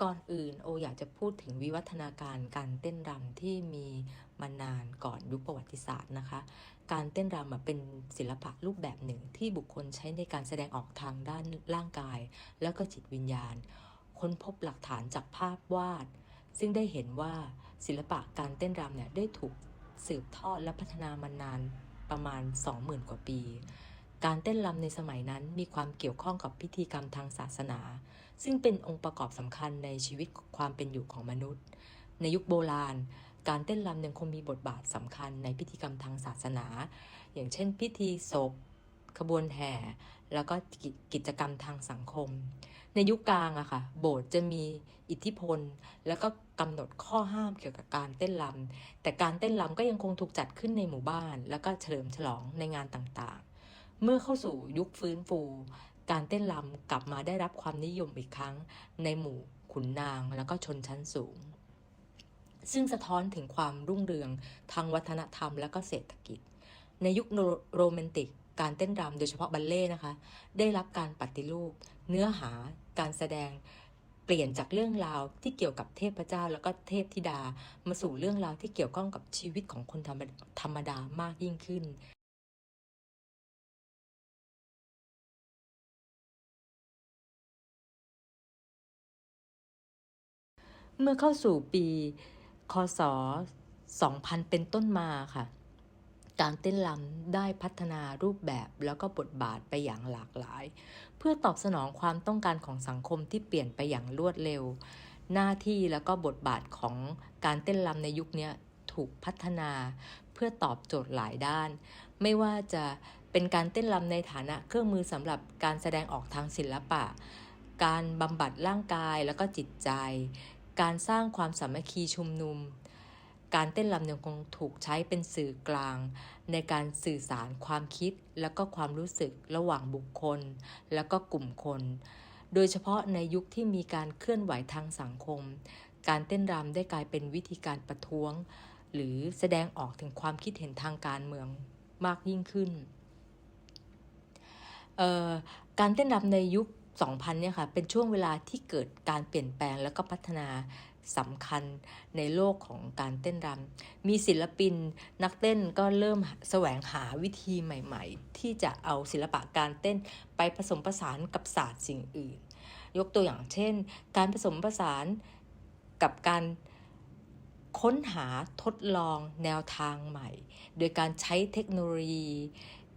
ก่อนอื่นโออยากจะพูดถึงวิวัฒนาการการเต้นรำที่มีมานานก่อนยุคประวัติศาสตร์นะคะ การเต้นรำเป็นศิลปะรูปแบบหนึ่งที่บุคคลใช้ในการแสดงออกทางด้านร่างกาย แล้วก็จิตวิญญาณ ค้นพบหลักฐานจากภาพวาด ซึ่งได้เห็นว่าศิลปะการเต้นรำเนี่ยได้ถูกสืบทอดและพัฒนามานานประมาณ 20,000 กว่าปีการเต้นรำในสมัยนั้นมีความเกี่ยวข้องกับพิธีกรรมทางศาสนา ซึ่งเป็นองค์ประกอบสำคัญในชีวิตความเป็นอยู่ของมนุษย์ ในยุคโบราณ การเต้นรำยังคงมีบทบาทสำคัญในพิธีกรรมทางศาสนา อย่างเช่น พิธีศพขบวนแห่ แล้วก็กิจกรรมทางสังคม ในยุคกลางอะค่ะ โบสถ์จะมีอิทธิพล แล้วก็กำหนดข้อห้ามเกี่ยวกับการเต้นรำแต่การเต้นรำก็ยังคงถูกจัดขึ้นในหมู่บ้าน แล้วก็เฉลิมฉลองในงานต่างๆ เมื่อเข้าสู่ยุคฟื้นฟู การเต้นรำกลับมาได้รับความนิยมอีกครั้ง ในหมู่ขุนนางแล้วก็ชนชั้นสูง ซึ่งสะท้อนถึงความรุ่งเรืองทางวัฒนธรรมและก็เศรษฐกิจ ในยุคโรแมนติก การเต้นรำโดยเฉพาะบัลเล่ต์นะคะ ได้รับการปฏิรูป เนื้อหาการแสดงเปลี่ยนจากเรื่องราวที่เกี่ยวกับเทพเจ้าแล้วก็เทพธิดา มาสู่เรื่องราวที่เกี่ยวข้องกับชีวิตของคนธรรมดามากยิ่งขึ้น เมื่อเข้าสู่ปีคศ 2000 เป็นต้นมาค่ะ การเต้นรำได้พัฒนารูปแบบแล้วก็บทบาทไปอย่างหลากหลาย เพื่อตอบสนองความต้องการของสังคมที่เปลี่ยนไปอย่างรวดเร็ว หน้าที่แล้วก็บทบาทของการเต้นรำในยุคนี้ถูกพัฒนาเพื่อตอบโจทย์หลายด้าน ไม่ว่าจะเป็นการเต้นรำในฐานะเครื่องมือสำหรับการแสดงออกทางศิลปะ การบำบัดร่างกายแล้วก็จิตใจ การสร้างความสามัคคีชุมนุม การเต้นรำยังคงถูกใช้เป็นสื่อกลาง ในการสื่อสารความคิดและก็ความรู้สึกระหว่างบุคคล แล้วก็กลุ่มคน โดยเฉพาะในยุคที่มีการเคลื่อนไหวทางสังคม การเต้นรำได้กลายเป็นวิธีการประท้วง หรือแสดงออกถึงความคิดเห็นทางการเมืองมากยิ่งขึ้น การเต้นรำในยุค 2000 เนี่ยค่ะ เป็นช่วงเวลาที่เกิดการเปลี่ยนแปลงแล้วก็พัฒนาสำคัญในโลกของการเต้นรำ มีศิลปินนักเต้นก็เริ่มแสวงหาวิธีใหม่ๆ ที่จะเอาศิลปะการเต้นไปผสมผสานกับศาสตร์สิ่งอื่น ยกตัวอย่างเช่น การผสมผสานกับการค้นหาทดลองแนวทางใหม่ โดยการใช้เทคโนโลยี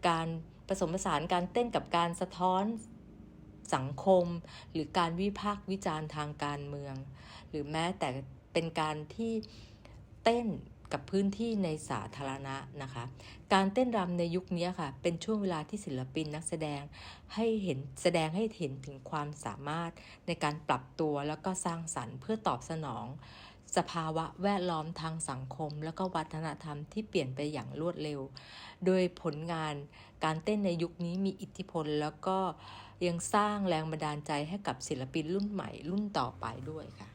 การผสมผสานการเต้นกับการสะท้อน สังคม หรือการวิพากษ์วิจารณ์ทางการเมือง หรือแม้แต่เป็นการที่เต้นกับพื้นที่ในสาธารณะนะคะ การเต้นรำในยุคนี้ค่ะ เป็นช่วงเวลาที่ศิลปินนักแสดงให้เห็นแสดงให้เห็นถึงความสามารถในการปรับตัวแล้วก็สร้างสรรค์เพื่อตอบสนอง สภาวะแวดล้อมทางสังคม แล้วก็วัฒนธรรมที่เปลี่ยนไปอย่างรวดเร็ว โดยผลงานการเต้นในยุคนี้มีอิทธิพล แล้วก็ยังสร้างแรงบันดาลใจให้กับศิลปินรุ่นใหม่รุ่นต่อไปด้วยค่ะ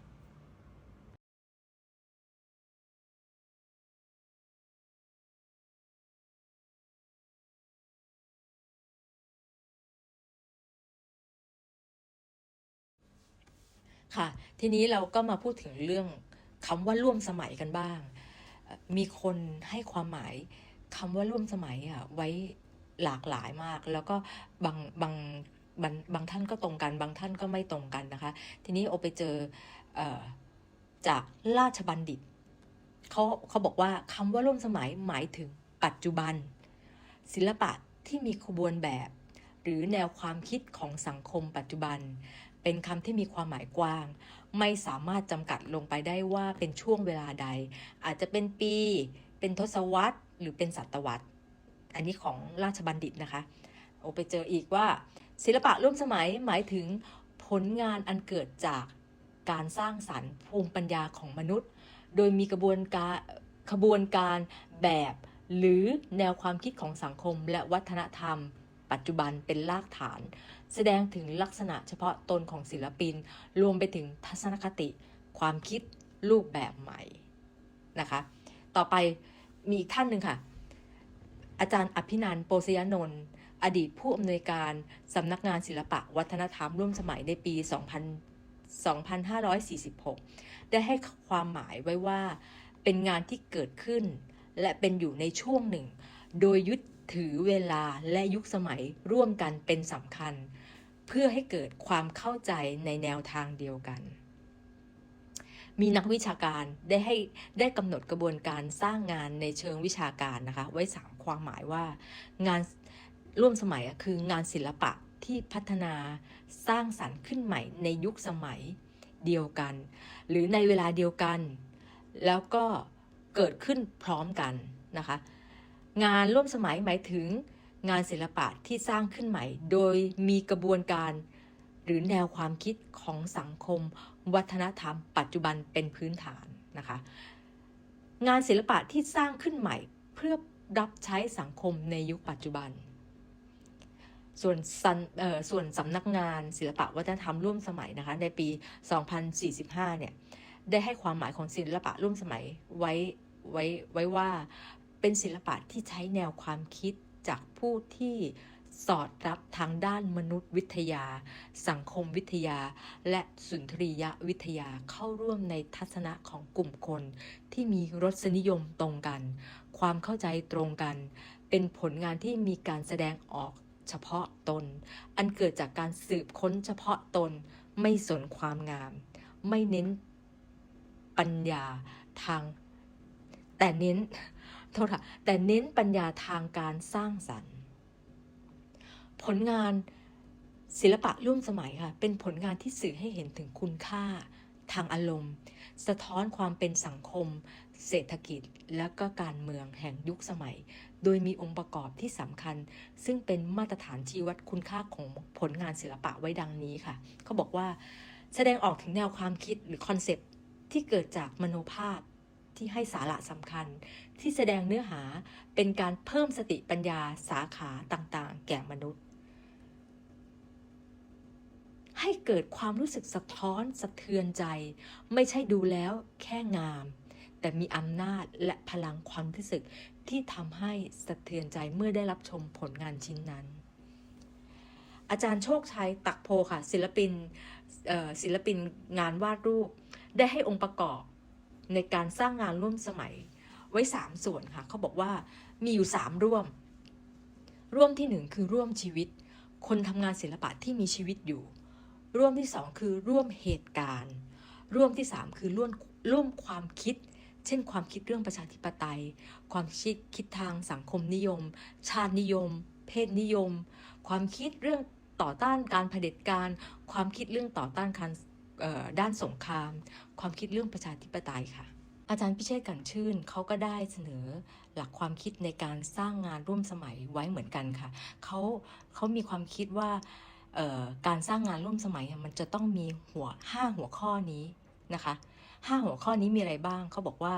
ค่ะ ทีนี้เราก็มาพูดถึงเรื่อง คำว่าร่วมสมัยกันบ้าง มีคนให้ความหมายคำว่าร่วมสมัยอะไว้หลากหลายมาก แล้วก็บางบางบางบางท่านก็ตรงกันบางท่านก็ไม่ตรงกันนะคะ ทีนี้โอไปเจออจากราชบัณฑิตเขาเขาบอกว่าคำว่าร่วมสมัยหมายถึงปัจจุบัน ศิลปะที่มีขบวนแบบ หรือแนวความคิดของสังคมปัจจุบัน เป็นคำที่มีความหมายกว้าง ไม่สามารถจำกัดลงไปได้ว่าเป็นช่วงเวลาใด อาจจะเป็นปี เป็นทศวรรษ หรือเป็นศตวรรษ อันนี้ของราชบัณฑิตนะคะโอไปเจออีกว่า ศิลปะร่วมสมัยหมายถึงผลงานอันเกิดจากการสร้างสรรค์ภูมิปัญญาของมนุษย์ โดยมีกระบวนการขบวนการแบบ หรือแนวความคิดของสังคมและวัฒนธรรม ปัจจุบันเป็นรากฐาน แสดงถึงลักษณะเฉพาะตนของศิลปิน รวมไปถึงทัศนคติ ความคิดรูปแบบใหม่นะคะ ต่อไปมีอีกท่านหนึ่งค่ะ อาจารย์อภินันโปสยนนท์อดีตผู้อำนวยการสำนักงานศิลปะวัฒนธรรมร่วมสมัยในปี 2546 ได้ให้ความหมายไว้ว่า เป็นงานที่เกิดขึ้น และเป็นอยู่ในช่วงหนึ่ง โดยยึดถือเวลาและยุคสมัยร่วมกันเป็นสำคัญ เพื่อให้เกิดความเข้าใจในแนวทางเดียวกัน มีนักวิชาการได้ให้ได้กำหนดกระบวนการสร้างงานในเชิงวิชาการนะคะ ไว้สามความหมายว่า งานร่วมสมัยคืองานศิลปะที่พัฒนาสร้างสรรค์ขึ้นใหม่ในยุคสมัยเดียวกัน หรือในเวลาเดียวกัน แล้วก็เกิดขึ้นพร้อมกันนะคะ งานร่วมสมัยหมายถึง งานศิลปะที่สร้างขึ้นใหม่ โดยมีกระบวนการ หรือแนวความคิดของสังคม วัฒนธรรม ปัจจุบันเป็นพื้นฐานนะคะ งานศิลปะที่สร้างขึ้นใหม่ เพื่อรับใช้สังคมในยุคปัจจุบัน ส่วนส,ส่วนสำนักงานศิลปะวัฒนธรรมร่วมสมัยนะคะในปี 2045 เนี่ยได้ให้ความหมายของศิลปะร่วมสมัยไว้ไว้ไว้ว่าเป็นศิลปะที่ใช้แนวความคิด จากผู้ที่สอดรับทางด้านมนุษยวิทยา สังคมวิทยา และสุนทรียวิทยาเข้าร่วมในทัศนะของกลุ่มคน ที่มีรสนิยมตรงกัน ความเข้าใจตรงกัน เป็นผลงานที่มีการแสดงออกเฉพาะตน อันเกิดจากการสืบค้นเฉพาะตน ไม่สนความงาม ไม่เน้นปัญญาทาง แต่เน้น โทษค่ะแต่เน้นปัญญาทางการสร้างสรรค์ ผลงานศิลปะร่วมสมัยค่ะ เป็นผลงานที่สื่อให้เห็นถึงคุณค่าทางอารมณ์ สะท้อนความเป็นสังคม เศรษฐกิจ และก็การเมืองแห่งยุคสมัย โดยมีองค์ประกอบที่สำคัญ ซึ่งเป็นมาตรฐานชี้วัดคุณค่าของผลงานศิลปะไว้ดังนี้ค่ะเขาบอกว่า แสดงออกถึงแนวความคิดหรือคอนเซปต์ที่เกิดจากมโนภาพ ที่ให้สาระสำคัญ ที่แสดงเนื้อหาเป็นการเพิ่มสติปัญญาสาขาต่างๆ แก่มนุษย์ ให้เกิดความรู้สึกสะท้อนสะเทือนใจ ไม่ใช่ดูแล้วแค่งาม แต่มีอำนาจและพลังความรู้สึกที่ทำให้สะเทือนใจเมื่อได้รับชมผลงานชิ้นนั้นอาจารย์โชคชัยตักโพค่ะ ศิลปินศิลปินงานวาดรูป ได้ให้องค์ประกอบ ในการสร้างงานร่วมสมัยไว้ 3 ส่วนค่ะเขาบอกว่ามีอยู่ 3 ร่วม ร่วมที่ 1 คือร่วมชีวิต คนทำงานศิลปะที่มีชีวิตอยู่ ร่วมที่ 2 คือร่วมเหตุการณ์ ร่วมที่ 3 คือร่วมร่วมความคิด เช่น ความคิดเรื่องประชาธิปไตย ความคิดคิดทางสังคมนิยม ชาตินิยม เพศนิยม ความคิดเรื่องต่อต้านการเผด็จการ ความคิดเรื่องต่อต้านการ ด้านสงคราม ความคิดเรื่องประชาธิปไตยค่ะ อาจารย์พิเชษกันชื่นเขาก็ได้เสนอหลักความคิดในการสร้างงานร่วมสมัยไว้เหมือนกันค่ะเขาเขามีความคิดว่าการสร้างงานร่วมสมัยมันจะต้องมีหัวห้าหัวข้อนี้นะคะห้าหัวข้อนี้มีอะไรบ้างเขาบอกว่า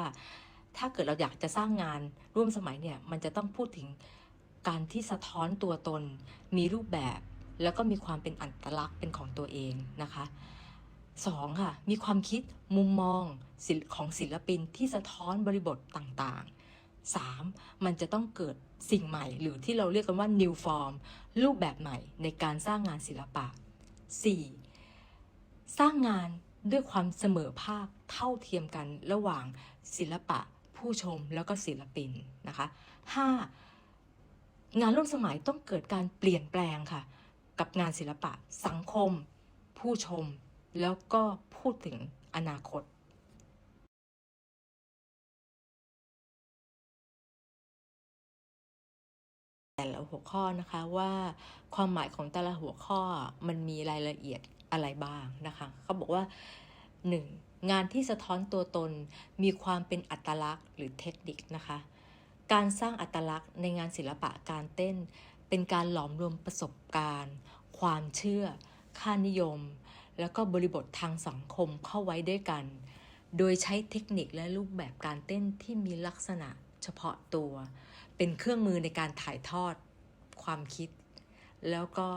ถ้าเกิดเราอยากจะสร้างงานร่วมสมัยเนี่ยมันจะต้องพูดถึงการที่สะท้อนตัวตน มีรูปแบบ แล้วก็มีความเป็นอัตลักษณ์เป็นของตัวเองนะคะ สองค่ะ มีความคิดมุมมองของศิลปินที่สะท้อนบริบทต่างๆ 3. มันจะต้องเกิดสิ่งใหม่ หรือที่เราเรียกกันว่า new form รูปแบบใหม่ในการสร้างงานศิลปะ 4. สร้างงานด้วยความเสมอภาคเท่าเทียมกันระหว่างศิลปะผู้ชมแล้วก็ศิลปินนะคะ 5. งานร่วมสมัยต้องเกิดการเปลี่ยนแปลงค่ะ กับงานศิลปะสังคม ผู้ชม แล้วก็พูดถึงอนาคตแต่ละหัวข้อนะคะว่าความหมายของแต่ละหัวข้อมันมีรายละเอียดอะไรบ้างนะคะเขาบอกว่า 1. งานที่สะท้อนตัวตนมีความเป็นอัตลักษณ์หรือเทคนิคนะคะ การสร้างอัตลักษณ์ในงานศิลปะการเต้น เป็นการหลอมรวมประสบการณ์ ความเชื่อ ค่านิยม แล้วก็บริบททางสังคมเข้าไว้ด้วยกัน โดยใช้เทคนิคและรูปแบบการเต้นที่มีลักษณะเฉพาะตัว เป็นเครื่องมือในการถ่ายทอด ความคิด แล้วก็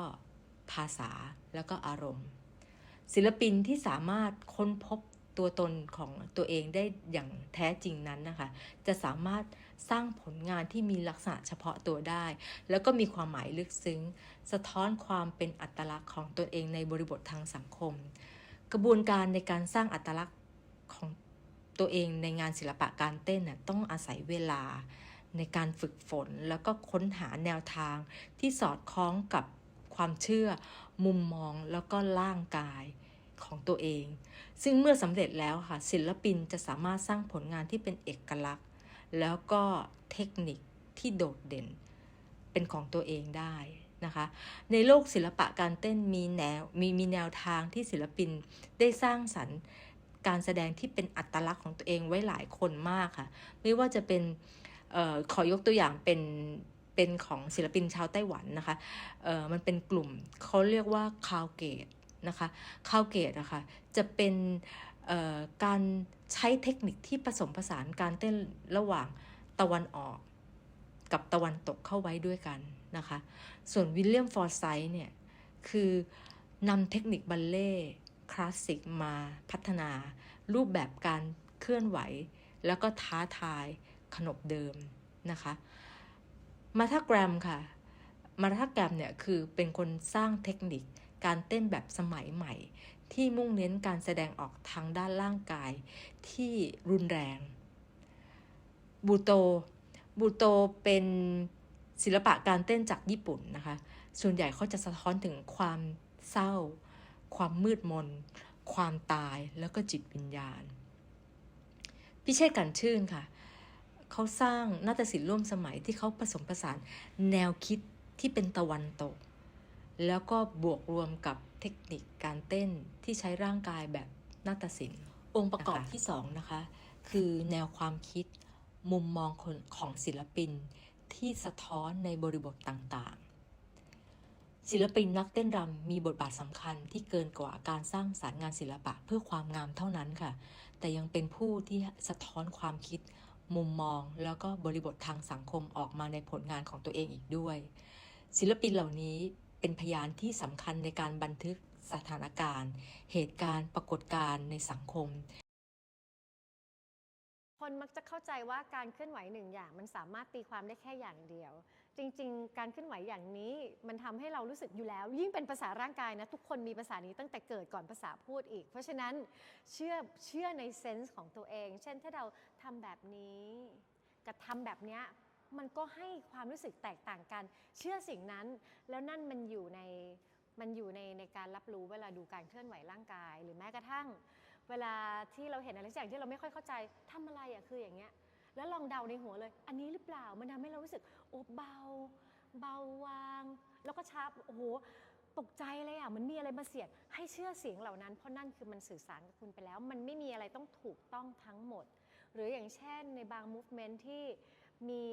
ภาษาแล้วก็อารมณ์ ศิลปินที่สามารถค้นพบ ตัวตนของตัวเองได้อย่างแท้จริงนั้นนะคะ จะสามารถสร้างผลงานที่มีลักษณะเฉพาะตัวได้ แล้วก็มีความหมายลึกซึ้ง สะท้อนความเป็นอัตลักษณ์ของตัวเองในบริบททางสังคม กระบวนการในการสร้างอัตลักษณ์ของตัวเองในงานศิลปะการเต้นน่ะต้องอาศัยเวลาในการฝึกฝนแล้วก็ค้นหาแนวทางที่สอดคล้องกับความเชื่อ มุมมองแล้วก็ร่างกาย ของตัวเอง ซึ่งเมื่อสำเร็จแล้วค่ะศิลปินจะสามารถสร้างผลงานที่เป็นเอกลักษณ์ แล้วก็เทคนิคที่โดดเด่นเป็นของตัวเองได้นะคะในโลกศิลปะการเต้นมีแนวมีมีแนวทางที่ศิลปินได้สร้างสรรค์การแสดงที่เป็นอัตลักษณ์ของตัวเองไว้หลายคนมากค่ะ ไม่ว่าจะเป็นออขอยกตัวอย่างเป็นเป็นของศิลปินชาวไต้หวันนะคะมันเป็นกลุ่มเขาเรียกว่าคาวเกต นะคะคาวเกตอะคะจะเป็นการใช้เทคนิคที่ผสมผสานการเต้นระหว่างตะวันออกกับตะวันตกเข้าไว้ด้วยกันนะคะ ส่วนวิลเลียมฟอร์ไซต์เนี่ย คือนำเทคนิคบัลเล่คลาสสิกมาพัฒนารูปแบบการเคลื่อนไหว แล้วก็ท้าทายขนบเดิมนะคะ มาธาแกรมค่ะ มาธาแกรมเนี่ย คือเป็นคนสร้างเทคนิค การเต้นแบบสมัยใหม่ ที่มุ่งเน้นการแสดงออกทางด้านร่างกายที่รุนแรง บูโต บูโตเป็นศิลปะการเต้นจากญี่ปุ่นนะคะ ส่วนใหญ่เขาจะสะท้อนถึงความเศร้า ความมืดมน ความตายแล้วก็จิตวิญญาณ พิเชษกันชื่นค่ะ เขาสร้างนาฏศิลป์ร่วมสมัยที่เขาผสมผสานแนวคิดที่เป็นตะวันตก แล้วก็บวกรวมกับเทคนิคการเต้นที่ใช้ร่างกายแบบนาฏศิลป์ องค์ประกอบที่สองนะคะ คือแนวความคิดมุมมองคนของศิลปินที่สะท้อนในบริบทต่างๆ ศิลปินนักเต้นรำมีบทบาทสำคัญที่เกินกว่าการสร้างสารรค์งานศิลปะเพื่อความงามเท่านั้นค่ะ แต่ยังเป็นผู้ที่สะท้อนความคิด มุมมองแล้วก็บริบททางสังคมออกมาในผลงานของตัวเองอีกด้วย ศิลปินเหล่านี้ เป็นพยานที่สำคัญในการบันทึกสถานการณ์ เหตุการณ์ปรากฏการณ์ในสังคม คนมักจะเข้าใจว่าการเคลื่อนไหวหนึ่งอย่าง มันสามารถตีความได้แค่อย่างเดียว จริง ๆ การเคลื่อนไหวอย่างนี้มันทำให้เรารู้สึกอยู่แล้ว ยิ่งเป็นภาษาร่างกายนะทุกคนมีภาษานี้ตั้งแต่เกิดก่อนภาษาพูดอีก เพราะฉะนั้นเชื่อเชื่อในเซนส์ของตัวเอง เช่นถ้าเราทำแบบนี้กับทำแบบเนี้ย มันก็ให้ความรู้สึกแตกต่างกัน เชื่อสิ่งนั้น แล้วนั่นมันอยู่ในมันอยู่ในในการรับรู้เวลาดูการเคลื่อนไหวร่างกาย หรือแม้กระทั่ง เวลาที่เราเห็นอะไรสักอย่างที่เราไม่ค่อยเข้าใจทำอะไรอะคืออย่างเงี้ย แล้วลองเดาในหัวเลย อันนี้หรือเปล่ามันทำให้เรารู้สึกโอ้เบา เบาวาง แล้วก็ชับโอ้โหตกใจเลยอะมันมีอะไรมาเสียดให้เชื่อเสียงเหล่านั้น เพราะนั่นคือมันสื่อสารกับคุณไปแล้ว มันไม่มีอะไรต้องถูกต้องทั้งหมด หรืออย่างเช่นในบาง movement ที่ มี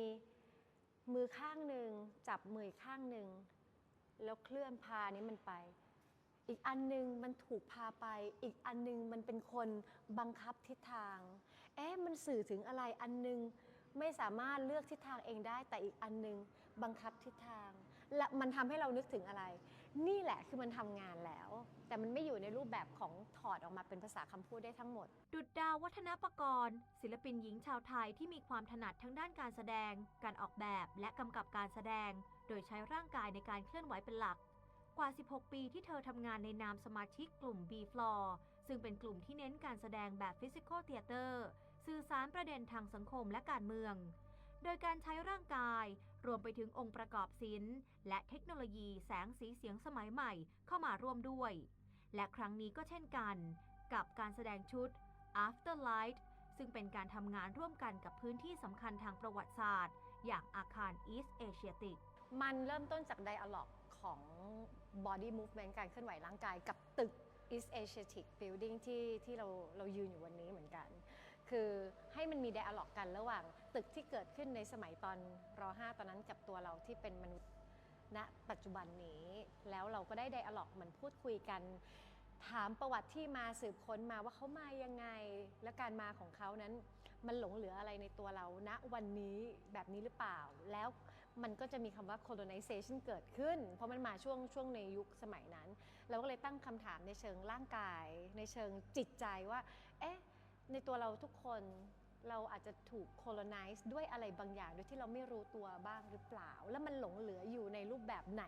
มือข้างหนึ่งจับมืออกข้างหนึ่งแล้วเคลื่อนพานี้มันไป อีกอันหนึ่งมันถูกพาไป อีกอันหนึ่งมันเป็นคนบังคับทิศทาง เอ๊ะมันสื่อถึงอะไรอันหนึ่งไม่สามารถเลือกทิศทางเองได้ แต่อีกอันหนึ่งบังคับทิศทาง และมันทำให้เรานึกถึงอะไร นี่แหละคือมันทำงานแล้ว แต่มันไม่อยู่ในรูปแบบของถอดออกมาเป็นภาษาคำพูดได้ทั้งหมด ดุดดาววัฒนประกรณ์ ศิลปินหญิงชาวไทยที่มีความถนัดทั้งด้านการแสดง การออกแบบและกำกับการแสดง โดยใช้ร่างกายในการเคลื่อนไหวเป็นหลัก กว่า 16 ปีที่เธอทำงานในนามสมาชิกกลุ่ม B Floor ซึ่งเป็นกลุ่มที่เน้นการแสดงแบบ Physical Theater สื่อสารประเด็นทางสังคมและการเมือง โดยการใช้ร่างกาย รวมไปถึงองค์ประกอบศิลป์และเทคโนโลยีแสงสีเสียงสมัยใหม่เข้ามาร่วมด้วย และครั้งนี้ก็เช่นกัน กับการแสดงชุด Afterlight ซึ่งเป็นการทำงานร่วมกันกับพื้นที่สำคัญทางประวัติศาสตร์ อย่างอาคาร East Asiatic มันเริ่มต้นจากไดอะล็อกของ body movement การเคลื่อนไหวร่างกายกับตึก East Asiatic Building ที่ที่เราเรายืนอยู่วันนี้เหมือนกัน คือให้มันมีไดอะล็อกกันระหว่างตึกที่เกิดขึ้นในสมัยตอนร5ตอนนั้นกับตัวเราที่เป็นมนุษย์ณปัจจุบันนี้ แล้วเราก็ได้ไดอะล็อกเหมือนพูดคุยกัน ถามประวัติที่มาสืบค้นมาว่าเขามายังไง และการมาของเขานั้น มันหลงเหลืออะไรในตัวเราณวันนี้แบบนี้หรือเปล่า แล้วมันก็จะมีคำว่า colonization เกิดขึ้น เพราะมันมาช่วงช่วงในยุคสมัยนั้น เราก็เลยตั้งคำถามในเชิงร่างกาย ในเชิงจิตใจว่า เอ๊ะ ในตัวเราทุกคนเราอาจจะถูก colonize ด้วยอะไรบางอย่างโดยที่เราไม่รู้ตัวบ้างหรือเปล่า แล้วมันหลงเหลืออยู่ในรูปแบบไหน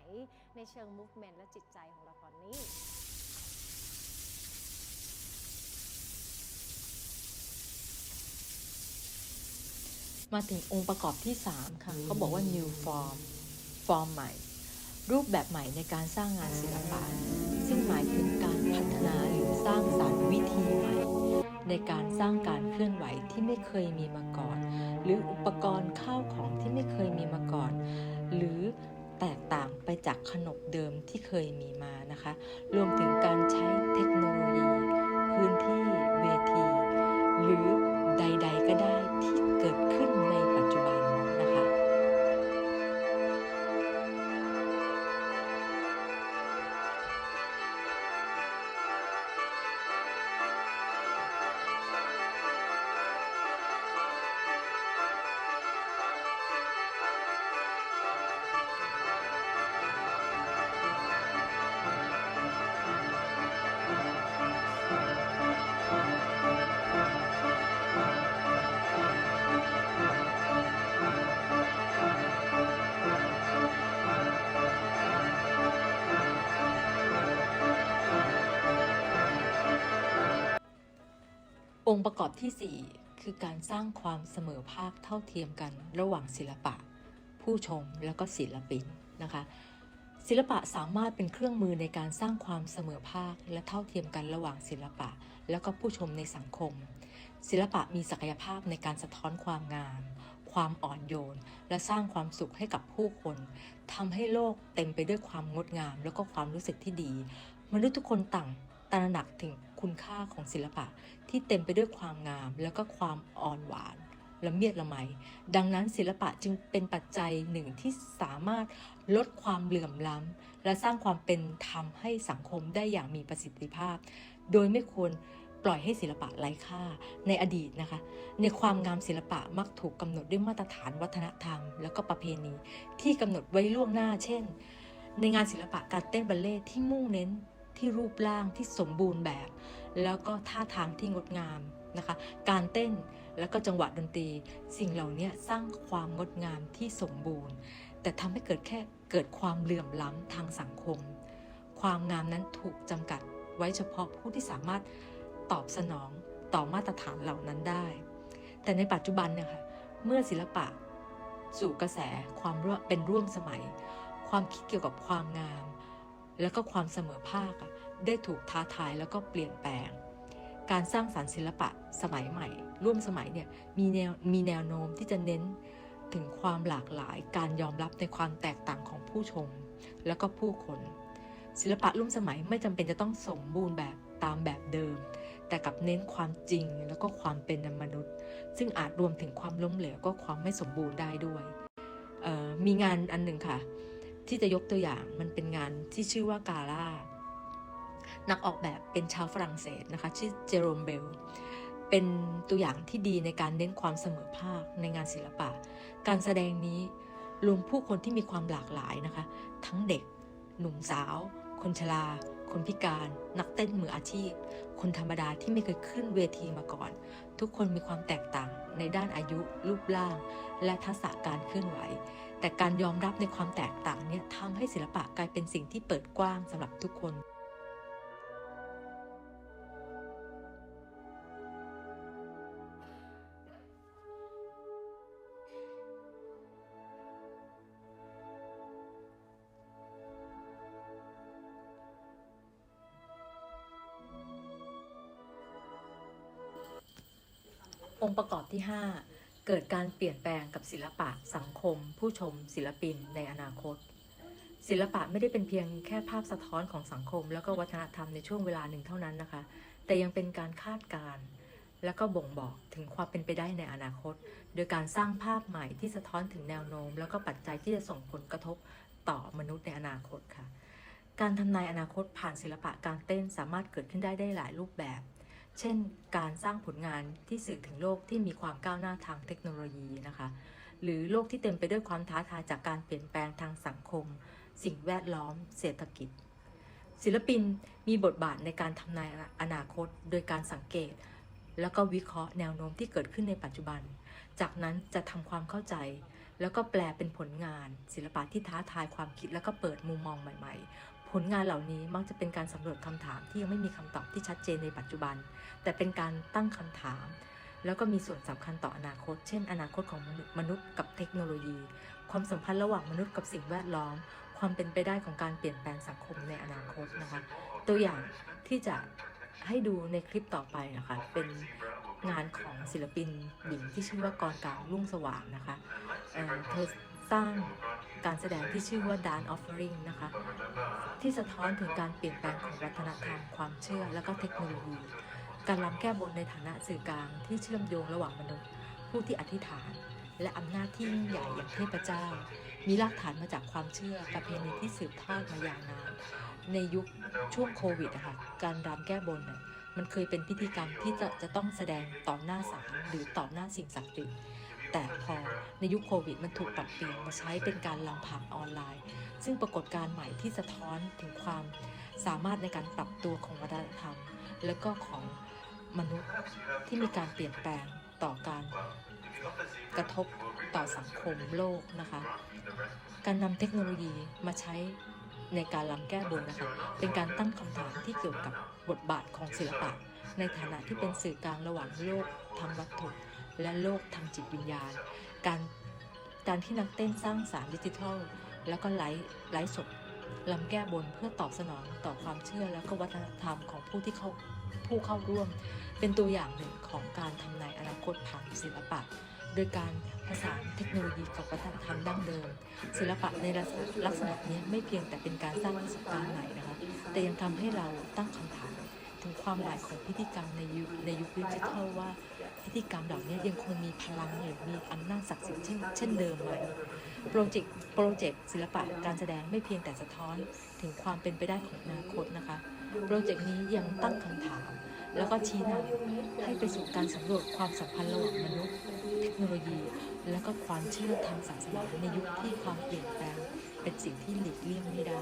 ในเชิง movement และจิตใจของเราตอนนี้มาถึงองค์ประกอบที่ 3 ค่ะเขาบอกว่า new form ฟอร์มใหม่ รูปแบบใหม่ในการสร้างงานศิลปะ ซึ่งหมายถึงการพัฒนาหรื ในการสร้างการเคลื่อนไหวที่ไม่เคยมีมาก่อน หรืออุปกรณ์ข้าวของที่ไม่เคยมีมาก่อน หรือแตกต่างไปจากขนบเดิมที่เคยมีมานะคะ รวมถึง องค์ประกอบที่ 4 คือการสร้างความเสมอภาคเท่าเทียมกันระหว่างศิลปะ ผู้ชมแล้วก็ศิลปินนะคะ ศิลปะสามารถเป็นเครื่องมือในการสร้างความเสมอภาคและเท่าเทียมกันระหว่างศิลปะ แล้วก็ผู้ชมในสังคม ศิลปะมีศักยภาพในการสะท้อนความงามความอ่อนโยน และสร้างความสุขให้กับผู้คนทำให้โลกเต็มไปด้วยความงดงาม แล้วก็ความรู้สึกที่ดี มนุษย์ทุกคนต่างตระหนักถึง คุณค่าของศิลปะที่เต็มไปด้วยความงาม แล้วก็ความอ่อนหวานละเมียดละไม ดังนั้นศิลปะจึงเป็นปัจจัยหนึ่งที่สามารถลดความเหลื่อมล้ำ และสร้างความเป็นธรรมให้สังคมได้อย่างมีประสิทธิภาพ โดยไม่ควรปล่อยให้ศิลปะไร้ค่าในอดีตนะคะ ในความงามศิลปะมักถูกกำหนดด้วยมาตรฐานวัฒนธรรม แล้วก็ประเพณี ที่กำหนดไว้ล่วงหน้า เช่น ในงานศิลปะการเต้นบัลเล่ที่มุ่งเน้น ที่รูปร่างที่สมบูรณ์แบบ แล้วก็ท่าทางที่งดงามนะคะ การเต้นแล้วก็จังหวะดนตรี สิ่งเหล่านี้สร้างความงดงามที่สมบูรณ์ แต่ทำให้เกิดแค่เกิดความเหลื่อมล้ำทางสังคม ความงามนั้นถูกจำกัดไว้เฉพาะผู้ที่สามารถตอบสนองต่อมาตรฐานเหล่านั้นได้ แต่ในปัจจุบันเนี่ยค่ะเมื่อศิลปะ สู่กระแสความร่วมเป็นร่วมสมัย ความคิดเกี่ยวกับความงาม แล้วก็ความเสมอภาคได้ถูกท้าทายแล้วก็เปลี่ยนแปลง การสร้างสารรค์ศิลปะสมัยใหม่ ร่วมสมัยเนี่ยมีแนวมีแนวโน้มที่จะเน้นถึงความหลากหลาย การยอมรับในความแตกต่างของผู้ชม แล้วก็ผู้คน ศิลปะร่วมสมัยไม่จำเป็นจะต้องสมบูรณ์แบบตามแบบเดิม แต่กับเน้นความจริงแล้วก็ความเป็นมนุษย์ ซึ่งอาจรวมถึงความล้มเหลวก็ความไม่สมบูรณ์ได้ด้วยมีงานอันหนึ่งค่ะ ที่จะยกตัวอย่างมันเป็นงานที่ชื่อว่ากาล่านักออกแบบเป็นชาวฝรั่งเศสนะคะชื่อเจโรมเบลเป็นตัวอย่างที่ดีในการเน้นความเสมอภาคในงานศิลปะ การแสดงนี้รวมผู้คนที่มีความหลากหลายนะคะ ทั้งเด็ก หนุ่มสาว คนชรา คนพิการ นักเต้นมืออาชีพ คนธรรมดาที่ไม่เคยขึ้นเวทีมาก่อน ทุกคนมีความแตกต่างในด้านอายุ รูปร่าง และทักษะการเคลื่อนไหว แต่การยอมรับในความแตกต่างเนี่ยทำให้ศิลปะกลายเป็นสิ่งที่เปิดกว้างสำหรับทุกคน องค์ประกอบที่ 5 เกิดการเปลี่ยนแปลงกับศิลปะสังคม ผู้ชม ศิลปินในอนาคต ศิลปะไม่ได้เป็นเพียงแค่ภาพสะท้อนของสังคม แล้วก็วัฒนธรรมในช่วงเวลาหนึ่งเท่านั้นนะคะ แต่ยังเป็นการคาดการณ์และก็บ่งบอกถึงความเป็นไปได้ในอนาคต โดยการสร้างภาพใหม่ที่สะท้อนถึงแนวโน้ม แล้วก็ปัจจัยที่จะส่งผลกระทบต่อมนุษย์ในอนาคตค่ะ การทำนายอนาคตผ่านศิลปะการเต้นสามารถเกิดขึ้นได้ได้หลายรูปแบบ เช่น การสร้างผลงานที่สื่อถึงโลกที่มีความก้าวหน้าทางเทคโนโลยีนะคะ หรือโลกที่เต็มไปด้วยความท้าทายจากการเปลี่ยนแปลงทางสังคม สิ่งแวดล้อม เศรษฐกิจ ศิลปินมีบทบาทในการทำนายอนาคต โดยการสังเกต แล้วก็วิเคราะห์แนวโน้มที่เกิดขึ้นในปัจจุบัน จากนั้นจะทำความเข้าใจแล้วก็แปลเป็นผลงาน ศิลปะที่ท้าทายความคิดแล้วก็เปิดมุมมองใหม่ ๆ ผลงานเหล่านี้มักจะเป็นการสำรวจคำถามที่ยังไม่มีคำตอบที่ชัดเจนในปัจจุบัน แต่เป็นการตั้งคำถาม แล้วก็มีส่วนสำคัญต่ออนาคต เช่น อนาคตของมนุษย์กับเทคโนโลยี ความสัมพันธ์ระหว่างมนุษย์กับสิ่งแวดล้อม ความเป็นไปได้ของการเปลี่ยนแปลงสังคมในอนาคตนะคะ ตัวอย่างที่จะให้ดูในคลิปต่อไปนะคะ เป็นงานของศิลปินหญิงที่ชื่อว่ากรกาวรุ่งสว่างนะคะเเธอ สร้างการแสดงที่ชื่อว่า Dance Offering นะคะ ที่สะท้อนถึงการเปลี่ยนแปลงของวัฒนธรรม ความเชื่อ และก็เทคโนโลยี การรำแก้บนในฐานะสื่อกลางที่เชื่อมโยงระหว่างมนุษย์ ผู้ที่อธิษฐาน และอำนาจที่ยิ่งใหญ่อย่างเทพเจ้า มีรากฐานมาจากความเชื่อประเพณีที่สืบทอดมายาวนาน ในยุคช่วงโควิดอะค่ะการรำแก้บนน่ะมันเคยเป็นพิธีกรรมที่จะจะต้องแสดงต่อหน้าศาลหรือต่อหน้าสิ่งศักดิ์สิทธิ์ แต่พอในยุคโควิดมันถูกปรับเปลี่ยนมาใช้เป็นการรำผ่านออนไลน์ ซึ่งปรากฏการณ์ใหม่ที่สะท้อนถึงความสามารถในการปรับตัวของวัฒนธรรม และก็ของมนุษย์ที่มีการเปลี่ยนแปลงต่อการกระทบต่อสังคมโลกนะคะ การนำเทคโนโลยีมาใช้ในการรำแก้บนนะคะ เป็นการตั้งคำถามที่เกี่ยวกับบทบาทของศิลปะ ในฐานะที่เป็นสื่อกลางระหว่างโลกทางวัตถุ และโลกทางจิตวิญญาณ การการที่นักเต้นสร้างสารดิจิทัล แล้วก็ไลฟ์ไลฟ์สดลำแก้บนเพื่อตอบสนองต่อความเชื่อและก็วัฒนธรรมของผู้ที่เข้าผู้เข้าร่วม เป็นตัวอย่างหนึ่งของการทำนายอนาคตผ่านศิลปะ โดยการผสานเทคโนโลยีกับวัฒนธรรมดั้งเดิม ศิลปะในลักษณะนี้ไม่เพียงแต่เป็นการสร้างประสบการณ์ใหม่นะคะแต่ยังทำให้เราตั้งคำถาม ถึงความหมายของพิธีกรรมในยุคในยุคดิจิทัลว่า พิธีกรรมเหล่านี้ยังคงมีพลังหรือมีอำนาจศักดิ์สิทธิ์เช่นเช่นเดิมไหมโปรเจกต์โปรเจกต์ศิลปะการแสดงไม่เพียงแต่สะท้อนถึงความเป็นไปได้ของอนาคตนะคะ โปรเจกต์นี้ยังตั้งคำถาม แล้วก็ชี้นำให้ไปสู่การสำรวจความสัมพันธ์ระหว่างมนุษย์ เทคโนโลยี และก็ความเชื่อทางศาสนาในยุคที่ความเปลี่ยนแปลงเป็นสิ่งที่หลีกเลี่ยงไม่ได้